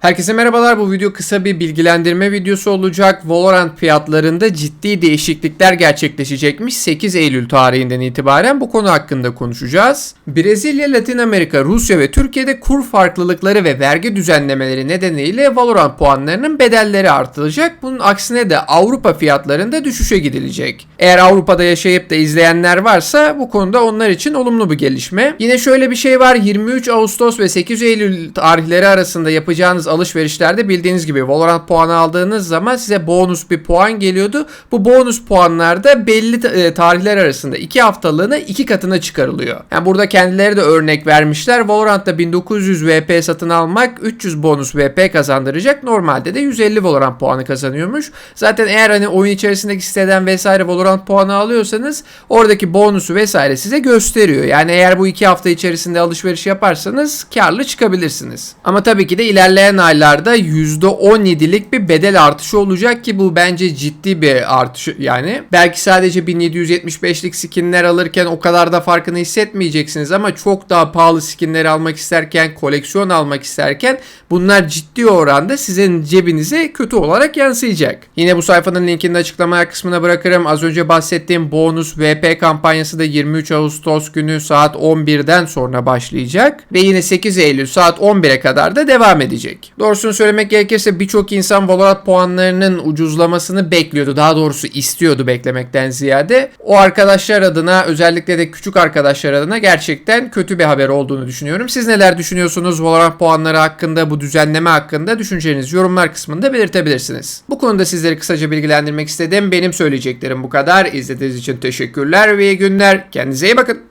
Herkese merhabalar. Bu video kısa bir bilgilendirme videosu olacak. Valorant fiyatlarında ciddi değişiklikler gerçekleşecekmiş 8 Eylül tarihinden itibaren bu konu hakkında konuşacağız. Brezilya, Latin Amerika, Rusya ve Türkiye'de kur farklılıkları ve vergi düzenlemeleri nedeniyle Valorant puanlarının bedelleri artılacak. Bunun aksine de Avrupa fiyatlarında düşüşe gidilecek. Eğer Avrupa'da yaşayıp da izleyenler varsa bu konuda onlar için olumlu bir gelişme. Yine şöyle bir şey var. 23 Ağustos ve 8 Eylül tarihleri arasında yapacağınız alışverişlerde bildiğiniz gibi Valorant puanı aldığınız zaman size bonus bir puan geliyordu. Bu bonus puanlarda belli e, tarihler arasında 2 haftalığına 2 katına çıkarılıyor. Yani burada kendileri de örnek vermişler. Valorant'ta 1900 VP satın almak 300 bonus VP kazandıracak. Normalde de 150 Valorant puanı kazanıyormuş. Zaten eğer hani oyun içerisindeki siteden vesaire Valorant puanı alıyorsanız oradaki bonusu vesaire size gösteriyor. Yani eğer bu 2 hafta içerisinde alışveriş yaparsanız karlı çıkabilirsiniz. Ama tabii ki de ilerleyen aylarda %17'lik bir bedel artışı olacak ki bu bence ciddi bir artış yani. Belki sadece 1775'lik skinler alırken o kadar da farkını hissetmeyeceksiniz ama çok daha pahalı skinleri almak isterken, koleksiyon almak isterken bunlar ciddi oranda sizin cebinize kötü olarak yansıyacak. Yine bu sayfanın linkini açıklama kısmına bırakırım. Az önce bahsettiğim bonus VP kampanyası da 23 Ağustos günü saat 11'den sonra başlayacak ve yine 8 Eylül saat 11'e kadar da devam edecek. Doğrusunu söylemek gerekirse birçok insan Valorant puanlarının ucuzlamasını bekliyordu. Daha doğrusu istiyordu beklemekten ziyade. O arkadaşlar adına özellikle de küçük arkadaşlar adına gerçekten kötü bir haber olduğunu düşünüyorum. Siz neler düşünüyorsunuz Valorant puanları hakkında, bu düzenleme hakkında düşüncenizi yorumlar kısmında belirtebilirsiniz. Bu konuda sizleri kısaca bilgilendirmek istedim. Benim söyleyeceklerim bu kadar. İzlediğiniz için teşekkürler ve iyi günler. Kendinize iyi bakın.